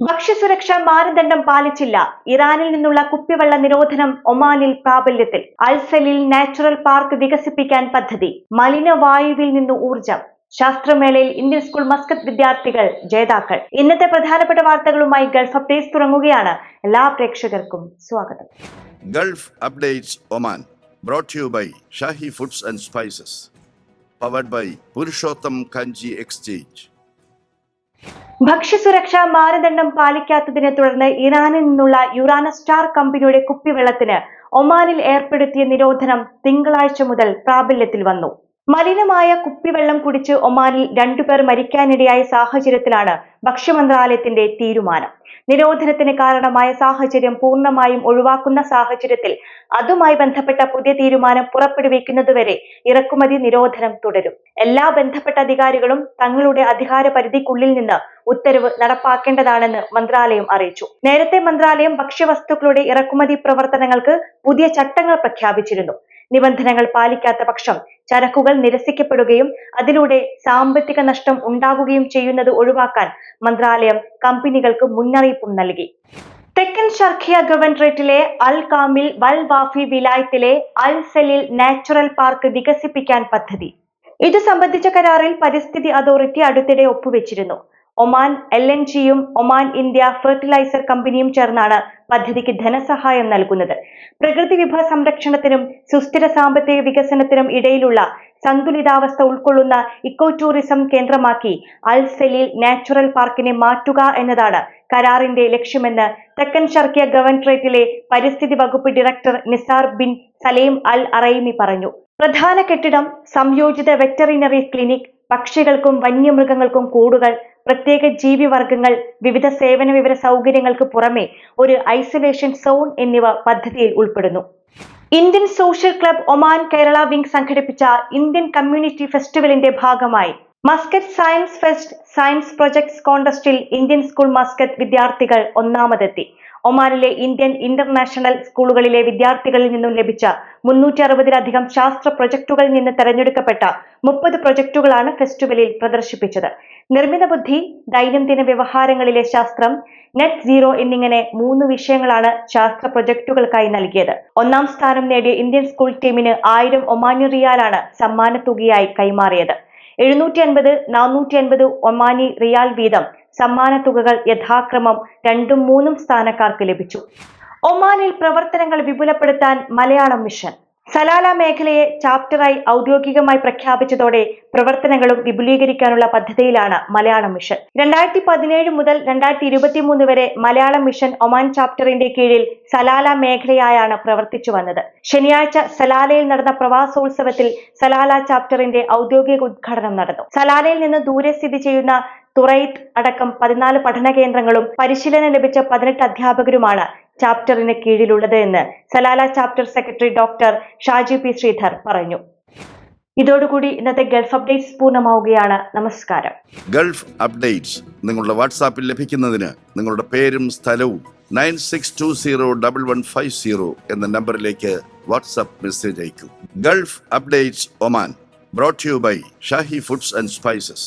ഭക്ഷ്യസുരക്ഷാ മാനദണ്ഡം പാലിച്ചില്ല. ഇറാനിൽ നിന്നുള്ള കുപ്പിവെള്ള നിരോധനം ഒമാനിൽ പ്രാബല്യത്തിൽ. അൽസലിൽ നാച്ചുറൽ പാർക്ക് വികസിപ്പിക്കാൻ പദ്ധതി. മലിനവായുവിൽ നിന്ന് ഊർജം ശാസ്ത്രമേളയിൽ ഇന്ത്യൻ സ്കൂൾ മസ്കത്ത് വിദ്യാർത്ഥികൾ ജേതാക്കൾ. ഇന്നത്തെ പ്രധാനപ്പെട്ട വാർത്തകളുമായി ഗൾഫ് അപ്ഡേറ്റ്സ് തുടങ്ങുകയാണ്. എല്ലാ പ്രേക്ഷകർക്കും സ്വാഗതം. Gulf updates Oman brought you by Shahi foods and spices powered by Purushottam Kanji exchange. ഭക്ഷ്യസുരക്ഷാ മാനദണ്ഡം പാലിക്കാത്തതിനെ തുടർന്ന് ഇറാനിൽ നിന്നുള്ള യുറാന സ്റ്റാർ കമ്പനിയുടെ കുപ്പിവെള്ളത്തിന് ഒമാനിൽ ഏർപ്പെടുത്തിയ നിരോധനം തിങ്കളാഴ്ച മുതൽ പ്രാബല്യത്തിൽ വന്നു. മലിനമായ കുപ്പിവെള്ളം കുടിച്ച് ഒമാനിൽ രണ്ടുപേർ മരിക്കാനിടയായ സാഹചര്യത്തിലാണ് ഭക്ഷ്യമന്ത്രാലയത്തിന്റെ തീരുമാനം. നിരോധനത്തിന് കാരണമായ സാഹചര്യം പൂർണമായും ഒഴിവാക്കുന്ന സാഹചര്യത്തിൽ അതുമായി ബന്ധപ്പെട്ട പുതിയ തീരുമാനം പുറപ്പെടുവിക്കുന്നതുവരെ ഇറക്കുമതി നിരോധനം തുടരും. എല്ലാ ബന്ധപ്പെട്ട അധികാരികളും തങ്ങളുടെ അധികാര പരിധിക്കുള്ളിൽ നിന്ന് ഉത്തരവ് നടപ്പാക്കേണ്ടതാണെന്ന് മന്ത്രാലയം അറിയിച്ചു. നേരത്തെ മന്ത്രാലയം ഭക്ഷ്യവസ്തുക്കളുടെ ഇറക്കുമതി പ്രവർത്തനങ്ങൾക്ക് പുതിയ ചട്ടങ്ങൾ പ്രഖ്യാപിച്ചിരുന്നു. നിബന്ധനകൾ പാലിക്കാത്ത പക്ഷം ചരക്കുകൾ നിരസിക്കപ്പെടുകയും അതിലൂടെ സാമ്പത്തിക നഷ്ടം ഉണ്ടാകുകയും ചെയ്യുന്നത് ഒഴിവാക്കാൻ മന്ത്രാലയം കമ്പനികൾക്ക് മുന്നറിയിപ്പും നൽകി. തെക്കൻ Sharqiya ഗവൺറേറ്റിലെ Al Kamil Wal Wafi വിലായത്തിലെ അൽ സെലിൽ നാച്ചുറൽ പാർക്ക് വികസിപ്പിക്കാൻ പദ്ധതി. ഇത് സംബന്ധിച്ച കരാറിൽ പരിസ്ഥിതി അതോറിറ്റി അടുത്തിടെ ഒപ്പുവെച്ചിരുന്നു. ഒമാൻ എൽ എൻ ജിയും ഒമാൻ ഇന്ത്യ ഫെർട്ടിലൈസർ കമ്പനിയും ചേർന്നാണ് പദ്ധതിക്ക് ധനസഹായം നൽകുന്നത്. പ്രകൃതി വിഭവ സംരക്ഷണത്തിനും സുസ്ഥിര സാമ്പത്തിക വികസനത്തിനും ഇടയിലുള്ള സന്തുലിതാവസ്ഥ ഉൾക്കൊള്ളുന്ന ഇക്കോ ടൂറിസം കേന്ദ്രമാക്കി അൽ സലീൽ നാച്ചുറൽ പാർക്കിനെ മാറ്റുക എന്നതാണ് കരാറിന്റെ ലക്ഷ്യമെന്ന് തെക്കൻ ഷർക്കിയ ഗവൺറേറ്റിലെ പരിസ്ഥിതി വകുപ്പ് director Nisar bin Salem al Araimi പറഞ്ഞു. പ്രധാന കെട്ടിടം സംയോജിത വെറ്ററിനറി ക്ലിനിക് പക്ഷികൾക്കും വന്യമൃഗങ്ങൾക്കും കൂടുകൾ പ്രത്യേക ജീവിവർഗങ്ങൾ വിവിധ സേവന വിവര സൗകര്യങ്ങൾക്ക് പുറമെ ഒരു ഐസൊലേഷൻ സോൺ എന്നിവ പദ്ധതിയിൽ ഉൾപ്പെടുന്നു. Indian social club Oman Kerala wing സംഘടിപ്പിച്ച ഇന്ത്യൻ കമ്മ്യൂണിറ്റി ഫെസ്റ്റിവലിന്റെ ഭാഗമായി Muscat science fest science projects കോൺടെസ്റ്റിൽ Indian school Muscat വിദ്യാർത്ഥികൾ ഒന്നാമതെത്തി. ഒമാനിലെ ഇന്ത്യൻ ഇന്റർനാഷണൽ സ്കൂളുകളിലെ വിദ്യാർത്ഥികളിൽ നിന്നും ലഭിച്ച മുന്നൂറ്റി അറുപതിലധികം ശാസ്ത്ര പ്രൊജക്ടുകളിൽ നിന്ന് തെരഞ്ഞെടുക്കപ്പെട്ട മുപ്പത് പ്രൊജക്ടുകളാണ് ഫെസ്റ്റിവലിൽ പ്രദർശിപ്പിച്ചത്. നിർമ്മിത ബുദ്ധി ദൈനംദിന വ്യവഹാരങ്ങളിലെ ശാസ്ത്രം നെറ്റ് സീറോ എന്നിങ്ങനെ മൂന്ന് വിഷയങ്ങളാണ് ശാസ്ത്ര പ്രൊജക്ടുകൾക്കായി നൽകിയത്. ഒന്നാം സ്ഥാനം നേടിയ ഇന്ത്യൻ സ്കൂൾ ടീമിന് ആയിരം ഒമാനി റിയാലാണ് സമ്മാനത്തുകയായി കൈമാറിയത്. എഴുന്നൂറ്റി അൻപത് നാനൂറ്റി അൻപത് ഒമാനി റിയാൽ വീതം സമ്മാന തുകകൾ യഥാക്രമം രണ്ടും മൂന്നും സ്ഥാനക്കാർക്ക് ലഭിച്ചു. ഒമാനിൽ പ്രവർത്തനങ്ങൾ വിപുലപ്പെടുത്താൻ മലയാളം മിഷൻ. സലാല മേഖലയെ ചാപ്റ്ററായി ഔദ്യോഗികമായി പ്രഖ്യാപിച്ചതോടെ പ്രവർത്തനങ്ങളും വിപുലീകരിക്കാനുള്ള പദ്ധതിയിലാണ് മലയാളം മിഷൻ. രണ്ടായിരത്തി പതിനേഴ് മുതൽ രണ്ടായിരത്തി ഇരുപത്തി മൂന്ന് വരെ മലയാളം മിഷൻ ഒമാൻ ചാപ്റ്ററിന്റെ കീഴിൽ സലാല മേഖലയായാണ് പ്രവർത്തിച്ചു വന്നത്. ശനിയാഴ്ച സലാലയിൽ നടന്ന പ്രവാസോത്സവത്തിൽ സലാല ചാപ്റ്ററിന്റെ ഔദ്യോഗിക ഉദ്ഘാടനം നടന്നു. സലാലയിൽ നിന്ന് ദൂരെ സ്ഥിതി ചെയ്യുന്ന തുറൈത്ത് അടക്കം പതിനാല് പഠന കേന്ദ്രങ്ങളും പരിശീലനം ലഭിച്ച പതിനെട്ട് അധ്യാപകരുമാണ് ചാപ്റ്ററിന് കീഴിലുള്ളത് എന്ന് Salalah chapter secretary doctor Shaji P Sreedhar പറഞ്ഞു. ഇതോടുകൂടി ഇന്നത്തെ ഗൾഫ് അപ്ഡേറ്റ്സ് പൂർണമാവുകയാണ്. നമസ്കാരം. ഗൾഫ് അപ്ഡേറ്റ്സ് നിങ്ങളുടെ വാട്സാപ്പിൽ ലഭിക്കുന്നതിന് നിങ്ങളുടെ പേരും സ്ഥലവും nine six two zero double one five zero എന്ന നമ്പറിലേക്ക് വാട്സാപ്പ് മെസ്സേജ് അയക്കും. Gulf updates Oman brought you by Shahi foods and spices